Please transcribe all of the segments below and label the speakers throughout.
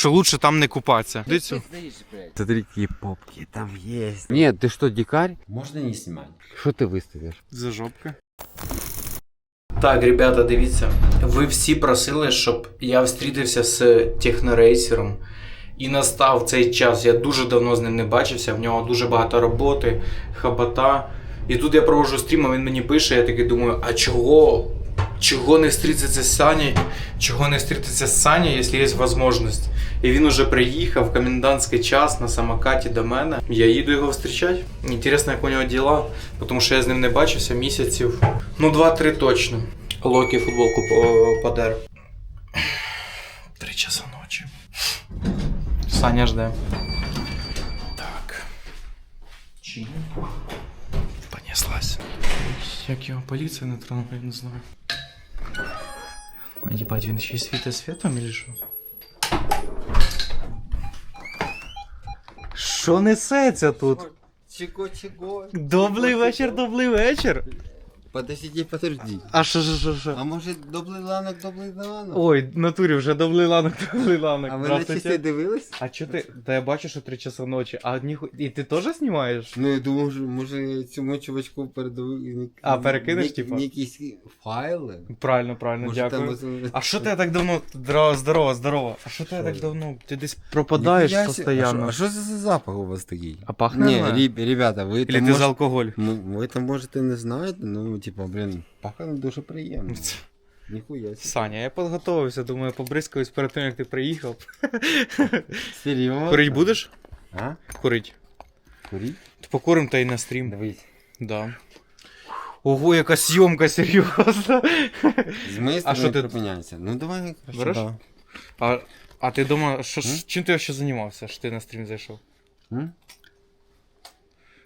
Speaker 1: що лучше там не купатися. Дивіться.
Speaker 2: Смотри, какие попки там есть. Нет, ты что, дикарь? Можно не снимать. Что ты выставишь?
Speaker 1: За жопка. Так, ребята, дивіться. Ви всі просили, щоб я встрітився з технорейсером. І настав цей час. Я дуже давно з ним не бачився. В нього дуже багато роботи, хабата. І тут я провожу стрім, а він мені пише, я такий думаю, а чого? Чого не встрітися з Саней? Чого не встрітися з Саней, якщо є можливість? І він уже приїхав в комендантський час на самокаті до мене. Я їду його зустрічати. Інтересно, як у нього діла, тому що я з ним не бачився місяців. Ну, два-три точно. Локі футболку по- подер. Три часа ночі. Саня жде. Так. Чи? Понеслась. Як його поліція не тронула, я не знаю. Єбать, він ще й світить світом или що? Що несеться тут?
Speaker 2: Чого, чого?
Speaker 1: Добрий вечір, добрий вечір.
Speaker 2: Подожди, подожди.
Speaker 1: А що, що, що, що?
Speaker 2: А може добрий ланок, добрий ланок?
Speaker 1: Ой, в натурі вже добрий ланок, добрий ланок.
Speaker 2: А ви на
Speaker 1: Здравствуйте.
Speaker 2: часи дивились?
Speaker 1: А чо ти? Та я бачу, що 3 часа ночі. А ніху... І ти теж знімаєш?
Speaker 2: Ну я думав, може, може цьому чувачку передав...
Speaker 1: А, перекинеш, типа?
Speaker 2: Якісь файли?
Speaker 1: Правильно, правильно,
Speaker 2: Може,
Speaker 1: дякую.
Speaker 2: там...
Speaker 1: А що ти так давно. Здорово, здорово, здорово. А що ти
Speaker 2: Що
Speaker 1: так
Speaker 2: ж?
Speaker 1: давно? Ти десь пропадаєш
Speaker 2: Ніхуя сі-
Speaker 1: постійно.
Speaker 2: А що а що це за запах у вас такий?
Speaker 1: А пахне?
Speaker 2: Ні, рі- ребята, ви
Speaker 1: Или
Speaker 2: там,
Speaker 1: ти
Speaker 2: мож...
Speaker 1: за алкоголь?
Speaker 2: ну, ви там можете не знаєте, ну, типа, блін, пахне дуже приємно. Ніхуя.
Speaker 1: Саня, я підготовився, думаю, побризкаюсь перед тим, як ти приїхав.
Speaker 2: Серйозно?
Speaker 1: Курить будеш?
Speaker 2: А?
Speaker 1: Курить.
Speaker 2: Курить?
Speaker 1: Покурим та й на стрім.
Speaker 2: Дивись.
Speaker 1: Да. Ого, яка зйомка.
Speaker 2: З моєї
Speaker 1: А
Speaker 2: сторони
Speaker 1: що ти-
Speaker 2: припиняйся. Ну давай, краще,
Speaker 1: Береш?
Speaker 2: да.
Speaker 1: А, а ти дома, що, ж- чим ти ще займався, що ти на стрім зайшов?
Speaker 2: М?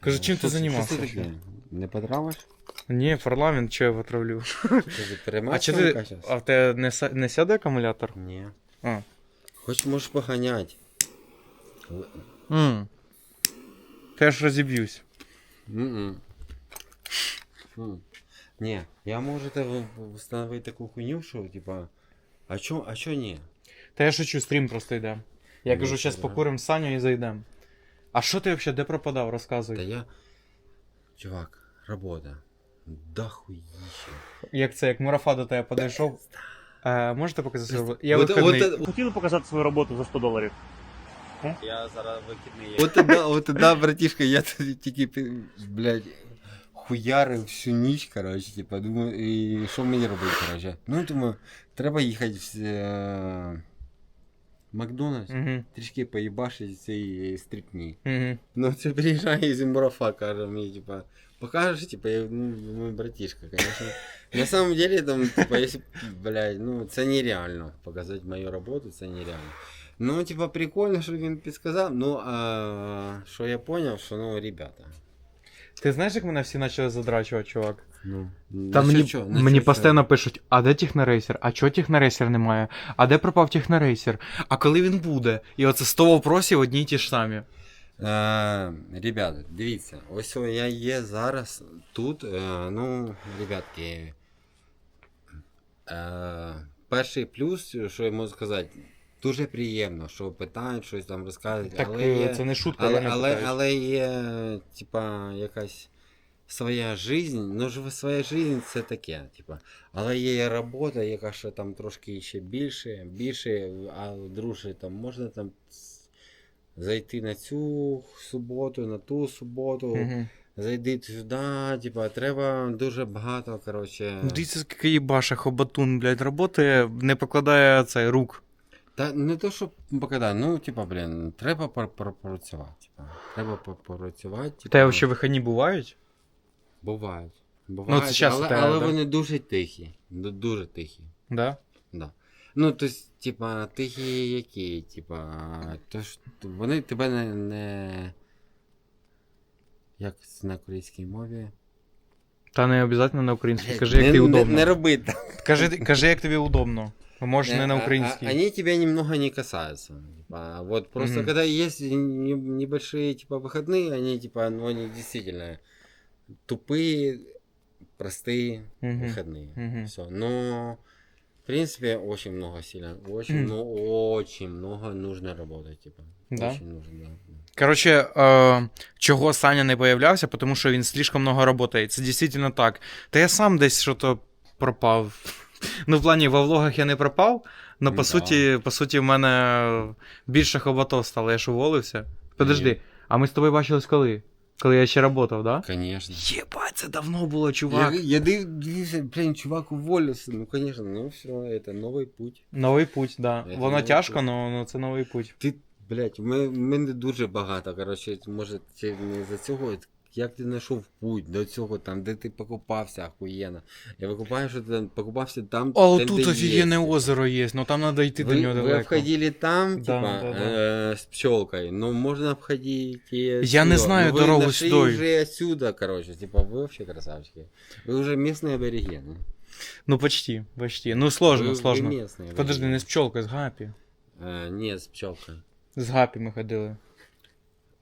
Speaker 1: Кажу, чим ти займався ще?
Speaker 2: Не потравиш?
Speaker 1: Ні, парламент, що я витравлю. А чи ти. А в тебе не, не сяде акумулятор?
Speaker 2: Ні.
Speaker 1: А.
Speaker 2: Хоч можеш поганяти.
Speaker 1: Ммм. Та я ж розіб'юсь.
Speaker 2: М-м. М. Ні, я можу тебе встановити таку хуйню, що, типа, а чо, а чо ні?
Speaker 1: Та я шучу, стрім просто йде. Я
Speaker 2: Ну,
Speaker 1: кажу,
Speaker 2: це
Speaker 1: зараз
Speaker 2: да.
Speaker 1: покурим Саню і зайдемо. А що ти взагалі, де пропадав?
Speaker 2: Та
Speaker 1: Розказуй.
Speaker 2: я. Чувак, робота. Да хуїще.
Speaker 1: Як це, як Мурафа до тебе підійшов. Е, можете показати свою роботу? Я
Speaker 2: От-
Speaker 1: виходний.
Speaker 2: от-
Speaker 3: Хотіли показати свою роботу за 100 доларів?
Speaker 4: Я зараз вихідний.
Speaker 2: От тоді, от тоді, братішка, я тоді тільки, блядь, хуярив всю ніч, коротше, типа, думаю, і що мені робити, коротше? Ну, думаю, треба їхати в е, Макдональдс,
Speaker 1: Угу.
Speaker 2: трішки поїбашити цієї стріпні.
Speaker 1: Угу.
Speaker 2: Ну, це приїжджає з Мурафа, каже мені, типа, покажеш, типа, я, ну, мой братишка, конечно. На самом деле, там, типа, если, блядь, ну, це нереально. Показати мою роботу, це нереально. Ну, типа, прикольно, що він підсказав, ну, а, що я понял, що, ну, ребята,
Speaker 1: Ти знаєш, як мене всі почали задрачувати, чувак?
Speaker 2: ну,
Speaker 1: Та
Speaker 2: насчет
Speaker 1: мені,
Speaker 2: чого?
Speaker 1: мені
Speaker 2: Насчет
Speaker 1: постійно пишуть, а де технорейсер? А чого технорейсер немає? А де пропав технорейсер? А коли він буде? І оце 100 вопросів одні й ті ж самі.
Speaker 2: Е, ребята, дивіться, ось я є зараз тут. Е, ну, ребятки. Е, перший плюс, що я можу сказати, дуже приємно, що питають, щось там розказують.
Speaker 1: Так
Speaker 2: але,
Speaker 1: е,
Speaker 2: є,
Speaker 1: це не шутка,
Speaker 2: але,
Speaker 1: реально
Speaker 2: але, але є, типа, якась своя жизнь. Ну, ж своя жизнь це таке, типа. Але є робота, яка ще там трошки ще більше, більше, а друже, там можна там зайти на цю суботу, на ту суботу,
Speaker 1: Угу.
Speaker 2: зайди сюди, типа, треба дуже багато, коротше.
Speaker 1: Ну, Дивіться, скільки їбаша хобатун, блядь, роботи, не покладає цей рук.
Speaker 2: Та не то, що покидає, ну, типа, блін, треба попрацювати. Типа. Треба попрацювати. Типа,
Speaker 1: Та взагалі вихідні бувають?
Speaker 2: Бувають. Бувають,
Speaker 1: це щас у
Speaker 2: але, але вони дуже тихі. Дуже тихі.
Speaker 1: Да?
Speaker 2: Да. Ну, то есть, типа, тихі які, типа, то ж вони тебе не. не... Як це на корейській мові?
Speaker 1: Та не обов'язково на українській. Кажи, як
Speaker 2: не,
Speaker 1: тобі
Speaker 2: не,
Speaker 1: удобно.
Speaker 2: не роби так.
Speaker 1: Кажи, кажи, як тобі удобно. Можеш не на
Speaker 2: А- а-
Speaker 1: українській.
Speaker 2: Они тебя немного не касаются. Типа, вот просто
Speaker 1: Мгм.
Speaker 2: когда есть не- небольшие типа выходные, они типа, ну они действительно тупые, простые
Speaker 1: Мгм.
Speaker 2: выходные.
Speaker 1: Мгм.
Speaker 2: Все. Но в принципе, очень много сильно. Очень,
Speaker 1: Мгм.
Speaker 2: ну, очень много нужно работать, типа.
Speaker 1: Да?
Speaker 2: Очень нужно, да.
Speaker 1: Коротше, е, чого Саня не появлявся, тому що він слишком много працює. Це дійсно так. Та я сам десь що-то пропав. Ну, в плані, во влогах я не пропав, але по
Speaker 2: Да.
Speaker 1: суті, по суті, в мене більше хоботов стало, я ж уволився. Подожди, а ми з тобою бачились коли? Коли я ще работав, да?
Speaker 2: Конечно.
Speaker 1: Єбать, це давно було, чувак.
Speaker 2: Я, я див- дивився, блін, чувак уволился. Ну, конечно, ну все, это новий путь.
Speaker 1: Новий путь, да.
Speaker 2: Це
Speaker 1: Воно
Speaker 2: новий
Speaker 1: тяжко,
Speaker 2: путь.
Speaker 1: але це новий путь.
Speaker 2: Ти, блядь, ми, ми не дуже багато, коротше, може, це не за цього, як ти знайшов путь до цього, там, де ти покупався охуєнно. Я викупаю, що ти там покупався там,
Speaker 1: О,
Speaker 2: там,
Speaker 1: тут
Speaker 2: де
Speaker 1: офігенне
Speaker 2: є.
Speaker 1: озеро є, ну там треба йти до
Speaker 2: Вы,
Speaker 1: нього
Speaker 2: вы
Speaker 1: далеко.
Speaker 2: обходили там,
Speaker 1: Да,
Speaker 2: типа,
Speaker 1: да, да.
Speaker 2: э, с пчелкой, но можно обходить и
Speaker 1: Я не
Speaker 2: отсюда.
Speaker 1: знаю
Speaker 2: Но вы
Speaker 1: дорогу
Speaker 2: нашли
Speaker 1: сюди.
Speaker 2: уже отсюда, короче, типа, вы вообще красавчики. Вы уже местные аборигены.
Speaker 1: Ну, почти, почти. Ну, сложно,
Speaker 2: Вы- вы
Speaker 1: сложно.
Speaker 2: местные
Speaker 1: Подожди,
Speaker 2: аборигены.
Speaker 1: не з пчолкою, з гапі.
Speaker 2: Э, нет, с пчелкой.
Speaker 1: З гапі ми ходили.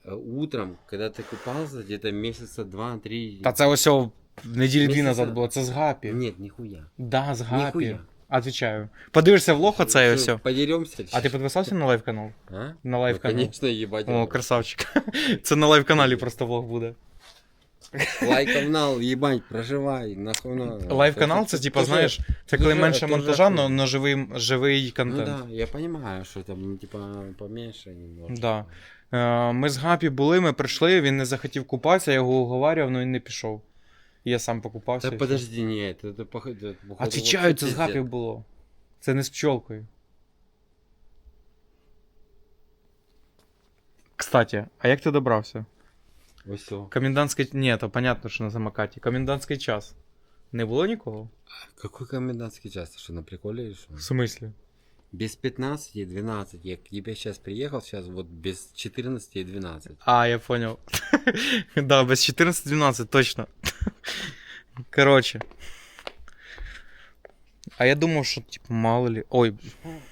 Speaker 2: Э, Утром, когда ты купался, где-то месяца два-три.
Speaker 1: Та це ось о, неділі дві
Speaker 2: Місяця-
Speaker 1: назад було, це з гапі.
Speaker 2: Нет, нихуя.
Speaker 1: Да, з гапі.
Speaker 2: Ніхуя.
Speaker 1: Отвічаю. Подивишся в лох оце і все.
Speaker 2: Подеремся?
Speaker 1: А ти підписався на лайв канал?
Speaker 2: А?
Speaker 1: На
Speaker 2: Ну,
Speaker 1: лайв канал.
Speaker 2: конечно, ебать.
Speaker 1: О, красавчик. Це на лайв каналі просто влог буде.
Speaker 2: Лайк канал, ебать, проживай, нахуй.
Speaker 1: Лайв канал це, типа, знаєш, це коли
Speaker 2: дуже-
Speaker 1: менше
Speaker 2: дуже
Speaker 1: монтажа,
Speaker 2: охуєнно.
Speaker 1: но живий, живий
Speaker 2: Ну
Speaker 1: контент.
Speaker 2: да, я понимаю, что там, ну, типа, поменьше немножко.
Speaker 1: Да. Е, Ми з Гапі були, ми прийшли, він не захотів купатися, я його уговарював, але він не пішов. І Я сам покупався.
Speaker 2: Да
Speaker 1: і все.
Speaker 2: подожди, нет, это, походу... это, походу,
Speaker 1: Отвічаю,
Speaker 2: вообще
Speaker 1: це з
Speaker 2: пиздец.
Speaker 1: Гапі було. Це не з пчолкою. Кстати, а як ти добрався?
Speaker 2: Ось всё.
Speaker 1: Комендантський. Ні, то понятно, що на самокаті. Комендантський час. Не було нікого?
Speaker 2: Какой комендантский час? Ты что, на приколе или что?
Speaker 1: В смислі?
Speaker 2: Без 15 и 12. Я к тебе сейчас приехал, сейчас вот без 14 и 12.
Speaker 1: А, я понял. да, без 14-12, точно. Короче. А я думав, що, типу, мало ли. Ой.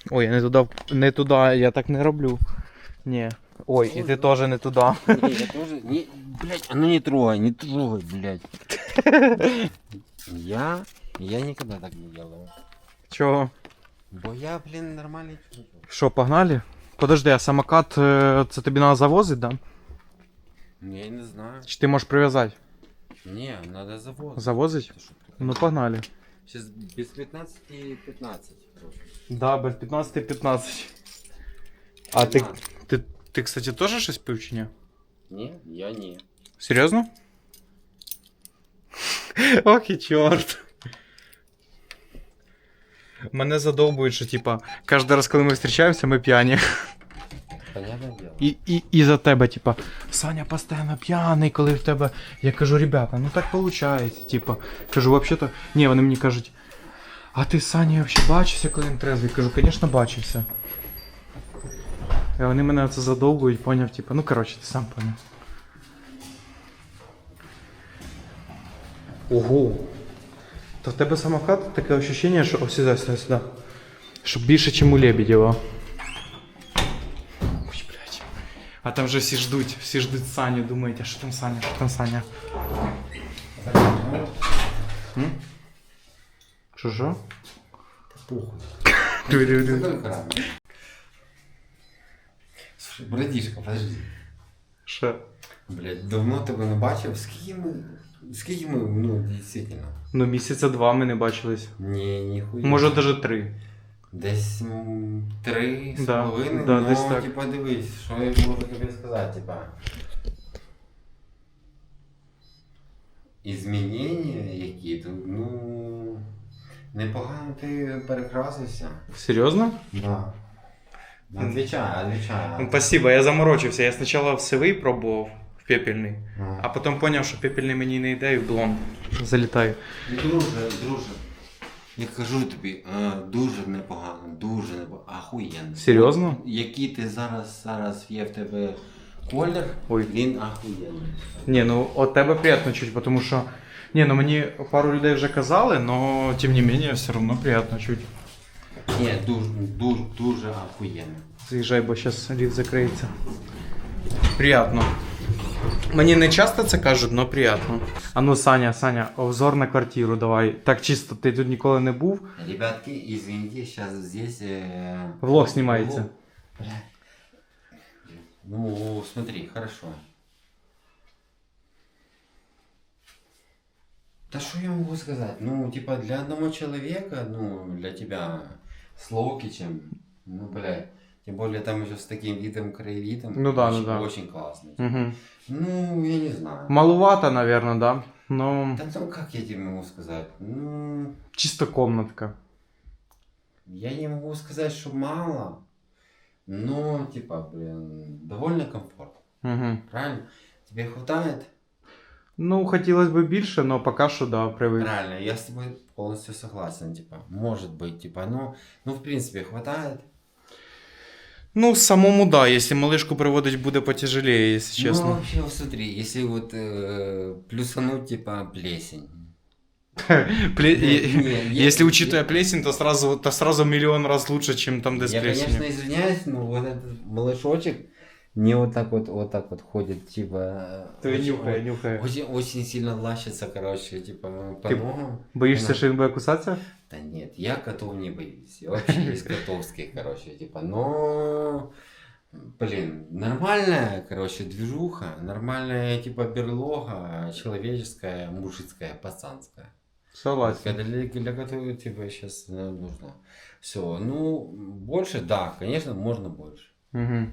Speaker 1: Ой, я не туди, не туди, я так не роблю. Ні. Ой, і ти теж не туди.
Speaker 2: Не, я тоже... Не, блядь, а ну не трогай, не трогай, блядь. Я... Я никогда так не делаю.
Speaker 1: Чого?
Speaker 2: Бо я, блин, нормальный чувак.
Speaker 1: Що, погнали? Подожди, а самокат е, це тобі треба завозити, да?
Speaker 2: Ну, Я не знаю.
Speaker 1: Чи ти можеш прив'язати?
Speaker 2: Не, надо завод.
Speaker 1: Завозить? Ну погнали.
Speaker 2: Сейчас без 15 и 15.
Speaker 1: Да, без 15-15. А ти, ти, ти, кстати, теж щось пив чи ні?
Speaker 2: Не, я не.
Speaker 1: Серйозно? Ох і чорт. Мене задовбують, що типа, кожен раз, коли ми зустрічаємося, ми п'яні.
Speaker 2: Понятное дело.
Speaker 1: І, і, і за тебе, типа, Саня постійно п'яний, коли в тебе. Я кажу, ребята, ну так виходить. Типа, кажу, вообще-то. Ні, вони мені кажуть. А ти з Санєю взагалі бачився, коли він трезвий? Кажу, звісно, бачився. І вони мене це задовбують, поняв, типа, ну коротше, ти сам поняв. Ого. То в тебе самокат таке ощущення, що. О, сюди, сюди, сюди. Що більше, ніж у Лебедєва. Ой, блядь. А там же всі ждуть, всі ждуть Саню, думають, а що там Саня, що там Саня? М? Що що?
Speaker 2: Похуй.
Speaker 1: Ду-ду-ду.
Speaker 2: Слушай, братишка, подожди.
Speaker 1: Що?
Speaker 2: Блять, давно тебе не бачив. Скільки ми. Скільки ми, ну, дійсно.
Speaker 1: Ну, місяця два ми не бачились.
Speaker 2: Ні, ніхуя.
Speaker 1: Може, навіть три.
Speaker 2: Десь м, три з
Speaker 1: Да,
Speaker 2: половиною,
Speaker 1: да,
Speaker 2: ну,
Speaker 1: десь так.
Speaker 2: типа, дивись, що я можу тобі сказати, типа. Ізмінення які тут, ну. Непогано ти перекрасився.
Speaker 1: Серйозно?
Speaker 2: Да. Отвечай.
Speaker 1: Ну, спасибо, я заморочився. Я спочатку в сивий пробував, в пепельний,
Speaker 2: А.
Speaker 1: а потім зрозумів, що пепельний мені не йде і в блонд залітаю.
Speaker 2: Друже, друже. Я кажу тобі, е, дуже непогано, дуже непогано, ахуєнно.
Speaker 1: Серйозно?
Speaker 2: Який ти зараз, зараз є в тебе колір,
Speaker 1: Ой.
Speaker 2: він ахуєнний.
Speaker 1: Ні, ну от тебе приємно чуть, тому що. Ні, ну мені пару людей вже казали, но тим не менее, все одно приємно чуть.
Speaker 2: Ні, дуже, дуже, дуже ахуєнно.
Speaker 1: Заїжджай, бо зараз ліфт закриється. Приятно. Мені не часто це кажуть, але приємно. А ну, Саня, Саня, обзор на квартиру давай. Так чисто, ти тут ніколи не був.
Speaker 2: Ребятки, извините, сейчас здесь... э,
Speaker 1: Влог снимаете.
Speaker 2: влог. Бля. Ну, смотри, хорошо. Да что я могу сказать? Ну, типа, для одного человека, ну, для тебя с Локичем, ну, бля, тем более там еще с таким видом краевидом.
Speaker 1: Ну да, ну
Speaker 2: очень,
Speaker 1: да.
Speaker 2: Очень классно.
Speaker 1: Угу.
Speaker 2: Ну, я не знаю.
Speaker 1: Малувато, наверное, да? Ну,
Speaker 2: Да ну, как я тебе могу сказать? Ну,
Speaker 1: чисто комнатка.
Speaker 2: я не могу сказать, что мало, но, типа, блин, довольно комфортно.
Speaker 1: Угу.
Speaker 2: Правильно? Тебе хватает?
Speaker 1: Ну, хотілося б більше, але поки що да, привик.
Speaker 2: Правильно, я с тобой полностью согласен, типа, может быть, типа, ну, ну, в принципе, хватает.
Speaker 1: Ну, самому да, якщо малишку приводить, буде потяжелее, якщо
Speaker 2: Ну,
Speaker 1: чесно.
Speaker 2: вообще, вот смотри, если вот э, плюсануть, типа, плесень.
Speaker 1: Пле-
Speaker 2: Не,
Speaker 1: е-
Speaker 2: не,
Speaker 1: Если
Speaker 2: я-
Speaker 1: учитывая плесень, то сразу, то сразу миллион раз лучше, чем там, где с
Speaker 2: Я,
Speaker 1: плесенью.
Speaker 2: конечно, извиняюсь, но вот этот малышочек не вот так вот, вот так вот ходит, типа... очень-
Speaker 1: нюхай.
Speaker 2: Очень, очень сильно лащится, короче, типа, по
Speaker 1: Ты
Speaker 2: ногам.
Speaker 1: Боишься,
Speaker 2: Она-
Speaker 1: кусаться?
Speaker 2: Да нет, я котов не боюсь. Я вообще из котовских, короче, типа, но... Блин, нормальная, короче, движуха, нормальная, типа, берлога, человеческая, мужицкая, пацанская.
Speaker 1: Согласен.
Speaker 2: Для, для которой, типа, сейчас нужно. Все, ну, больше, да, конечно, можно больше.
Speaker 1: Угу.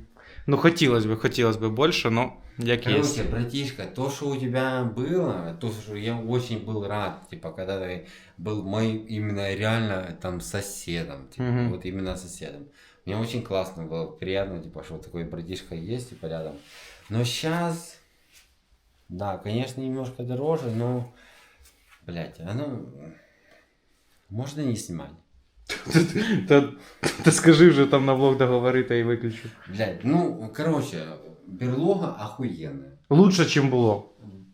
Speaker 1: Ну, хотелось бы, хотелось бы больше, но як
Speaker 2: Короче,
Speaker 1: есть.
Speaker 2: братишка, то, что у тебя было, то, что я очень был рад, типа, когда ты был моим именно реально там соседом, типа,
Speaker 1: Мгм.
Speaker 2: вот именно соседом. Мне очень классно было, приятно, типа, что такой братишка есть, типа, рядом. Но сейчас, да, конечно, немножко дороже, но, блядь, оно можно не снимать.
Speaker 1: Та, та скажи вже там на влог договорити і виключу.
Speaker 2: Блядь, ну, короче, берлога охуенная.
Speaker 1: Лучше, чим було.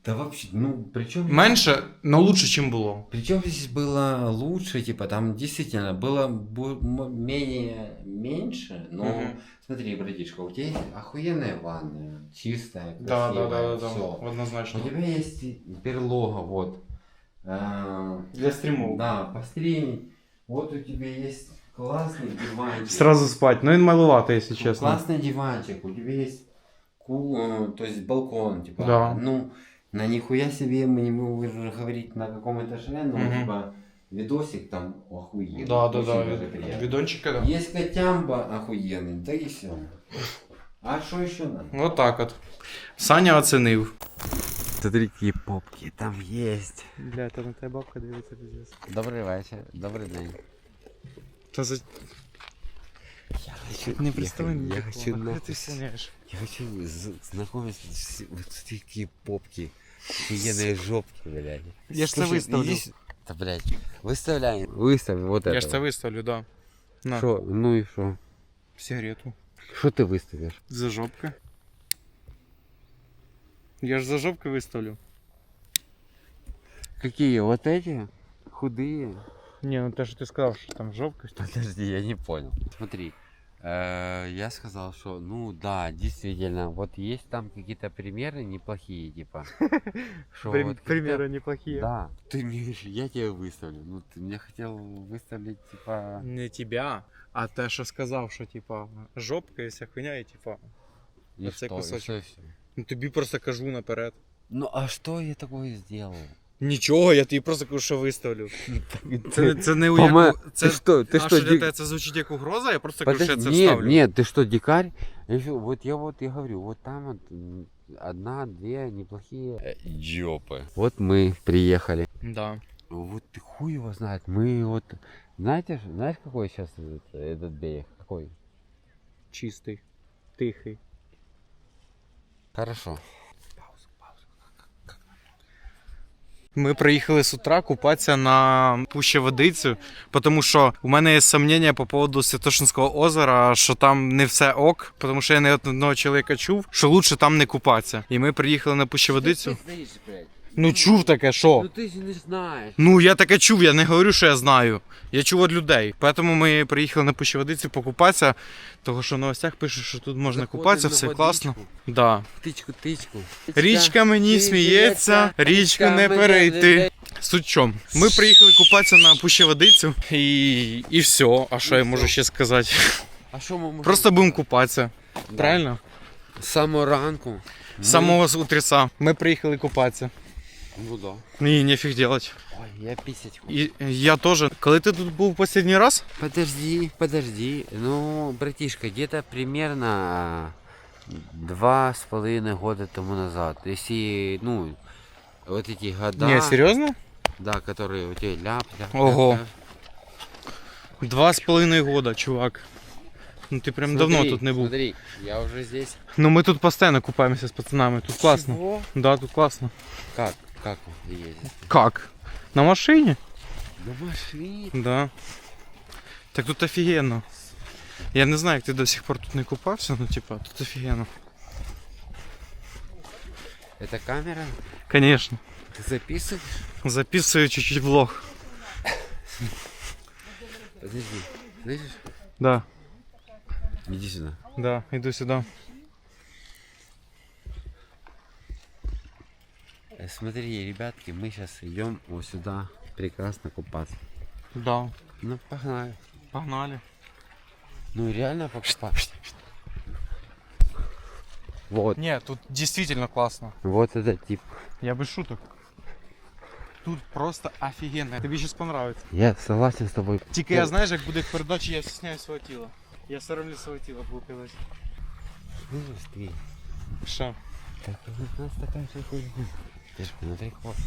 Speaker 2: Да вообще, ну, причем...
Speaker 1: Менше, но лучше, чим було.
Speaker 2: Причем здесь было лучше, типа там действительно было бу- м- менее меньше, но
Speaker 1: Мгм.
Speaker 2: смотри, братишка, у тебя есть охуенная ванная, чистая, красивая, все.
Speaker 1: однозначно.
Speaker 2: У тебя есть берлога, вот. А,
Speaker 1: Для стрімов.
Speaker 2: да, постримить. Вот у тебя есть классный диванчик.
Speaker 1: Сразу спать. Ну, він маловато, якщо
Speaker 2: Ну,
Speaker 1: чесно.
Speaker 2: Классный диванчик, у тебя есть ку- э, то есть балкон, типа.
Speaker 1: Да.
Speaker 2: Ну, на нихуя себе мы не будем уже говорить на каком этаже, но
Speaker 1: Мгм.
Speaker 2: типа видосик там охуенный.
Speaker 1: Да, да,
Speaker 2: очень
Speaker 1: да.
Speaker 2: даже приятно.
Speaker 1: Бідончика, да.
Speaker 2: Есть котямба охуенный, да и все. А что еще надо?
Speaker 1: Вот так от. Саня оценив.
Speaker 2: Смотри, какие попки там есть.
Speaker 1: Бля, та на тебе бабка дивиться пиздец.
Speaker 2: Добрий вечір, добрий день.
Speaker 1: Та за...
Speaker 2: Я хочу,
Speaker 1: Не
Speaker 2: я,
Speaker 1: представай
Speaker 2: я хочу нахуй
Speaker 1: ти сунеш.
Speaker 2: Я хочу з- знакомиться с вот с такие попки. Охуенные жопки, блядь.
Speaker 1: Я ж це
Speaker 2: Слушай,
Speaker 1: виставлю.
Speaker 2: иди с- Да, блядь. Выставляй. Выставь вот это.
Speaker 1: Я ж це виставлю, да. На,
Speaker 2: Шо? Ну и что?
Speaker 1: сигарету.
Speaker 2: Что ты выставишь?
Speaker 1: За жопкой. Я ж за жопкой выставлю.
Speaker 2: Какие? Вот эти? Худые?
Speaker 1: Не, ну те, що ти сказав, що там жопка.
Speaker 2: Подожди, я не понял. Смотри. э, Я сказал, что, ну да, действительно, вот есть там какие-то примеры неплохие, типа. Что вот
Speaker 1: Примеры неплохие.
Speaker 2: Да. Ты мне я тебе выставлю. Ну, ты мне хотел выставить, типа...
Speaker 1: Не тебя, а те, що сказав, що типа жопка і вся хуйня, і типа.
Speaker 2: И что, и что и всё?
Speaker 1: Ну тобі просто кажу наперед.
Speaker 2: Ну, а что я такое сделал?
Speaker 1: Нічого, я тобі просто кажу, що виставлю. Це, це не у
Speaker 2: По-моему,
Speaker 1: яку. Це,
Speaker 2: Ты что, ты
Speaker 1: а
Speaker 2: что,
Speaker 1: що
Speaker 2: ди-
Speaker 1: для тебе це звучить як угроза, я просто кажу, що я
Speaker 2: Подожди,
Speaker 1: це
Speaker 2: нет,
Speaker 1: вставлю.
Speaker 2: нет, ты что, дикарь? Я ещё- вот я вот я говорю, вот там вот м, одна, две неплохие жопы. Вот мы приехали.
Speaker 1: Да.
Speaker 2: Вот ты хуй его знает. Мы вот, знаете, ж- знаешь, какой сейчас этот, этот берег? Какой?
Speaker 1: Чистий, тихий.
Speaker 2: Хорошо.
Speaker 1: Ми приїхали з утра купатися на Пущеводицю, тому що у мене є сумніння по поводу Святошинського озера, що там не все ок, тому що я не одного чоловіка чув, що лучше там не купатися. І ми приїхали на Пущеводицю. Ну чув таке, що?
Speaker 2: Ну ти ж не знаєш.
Speaker 1: Ну, я таке чув, я не говорю, що я знаю. Я чув від людей. Тому ми приїхали на Пущеводиці покупатися, того що в новостях пишуть, що тут можна
Speaker 2: Заходимо
Speaker 1: купатися, все
Speaker 2: водичку.
Speaker 1: класно. Да.
Speaker 2: Тичку, тичку.
Speaker 1: Річка мені сміється, річку не перейти. Суть в чому? Ми приїхали купатися на Пущеводицю і, і все. А що я можу ще сказати?
Speaker 2: А що ми можемо?
Speaker 1: Просто будемо купатися.
Speaker 2: Да.
Speaker 1: Правильно?
Speaker 2: З самого ранку.
Speaker 1: З самого з утреца. Ми приїхали купатися.
Speaker 2: Ну да.
Speaker 1: Ні, нефіг делать.
Speaker 2: Ой, я пісять хочу.
Speaker 1: І я теж. Коли ти тут був останній раз?
Speaker 2: Подожди, подожди. Ну, братишка, где-то примерно два с половиной года тому назад. Если, ну, вот эти года,
Speaker 1: Ні, серйозно?
Speaker 2: да, которые у тебя ляп, ляп,
Speaker 1: Ого.
Speaker 2: ляп, ляп.
Speaker 1: Два з половиною года, чувак. Ну ти прям давно
Speaker 2: Смотри,
Speaker 1: тут не був.
Speaker 2: Смотри, я уже здесь.
Speaker 1: Ну ми тут постійно купаємося з пацанами. Тут класно.
Speaker 2: Чего?
Speaker 1: Да, тут класно.
Speaker 2: Как? Как вы ездите?
Speaker 1: Как? На машині?
Speaker 2: На машине.
Speaker 1: Да. Так тут офігенно. Я не знаю, як ти до сих пор тут не купався, ну типа, тут офігенно.
Speaker 2: Это камера?
Speaker 1: Конечно.
Speaker 2: Ты записываешь?
Speaker 1: Записую чуть-чуть влог.
Speaker 2: Подожди. Слышишь?
Speaker 1: Да,
Speaker 2: Иди сюда.
Speaker 1: да, іду сюди.
Speaker 2: Э, Смотри, ребятки, мы сейчас идем вот сюда прекрасно купаться.
Speaker 1: Да.
Speaker 2: Ну, погнали.
Speaker 1: Погнали.
Speaker 2: Ну, реально покупаться. Вот.
Speaker 1: Ні, тут дійсно класно.
Speaker 2: Вот этот тип.
Speaker 1: Я без шуток. Тут просто офігенно. Тобі щось понравиться.
Speaker 2: Я согласен с тобой.
Speaker 1: Тільки я знаєш, як буде передача, я стісняю свого тіла. Я соромлю свого тіла булкалась.
Speaker 2: Слышишь ты?
Speaker 1: Що?
Speaker 2: Так, у нас такая же хуйня. Ты ж смотри, хвост.